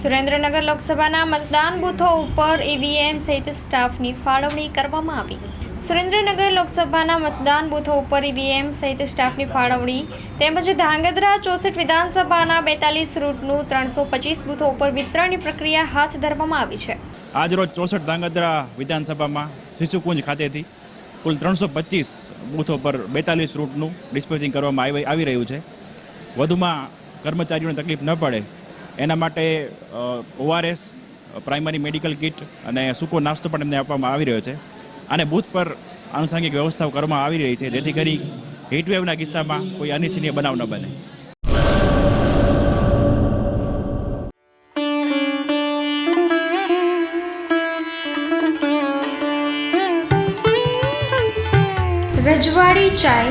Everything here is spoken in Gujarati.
સુરેન્દ્રનગર લોકસભાના મતદાન બૂથો ઉપર ઈવીએમ સહિત સ્ટાફની ફાળવણી કરવામાં આવી. સુરેન્દ્રનગર લોકસભાના મતદાન બૂથો ઉપર ઈવીએમ સહિત સ્ટાફની ફાળવણી તેમજ ધાંગધ્રા ચોસઠ વિધાનસભાના બેતાલીસ રૂટનું ત્રણસો પચીસ બૂથો ઉપર વિતરણની પ્રક્રિયા હાથ ધરવામાં આવી છે. આજરોજ ચોસઠ ધાંગધ્રા વિધાનસભામાં શિશુકુંજ ખાતેથી કુલ ત્રણસો પચીસ બૂથો પર બેતાલીસ રૂટનું ડિસ્પેચિંગ કરવામાં આવી રહ્યું છે. વધુમાં કર્મચારીઓને તકલીફ ન પડે એના માટે ઓઆરએસ પ્રાઇમરી મેડિકલ કિટ અને સૂકો નાસ્તો પણ એમને આપવામાં આવી રહ્યો છે. અને બૂથ પર આનુષંગિક વ્યવસ્થાઓ કરવામાં આવી રહી છે, જેથી કરી હીટવેવના કિસ્સામાં કોઈ અનિચ્છનીય બનાવ ન બને. Rajwadi Chai.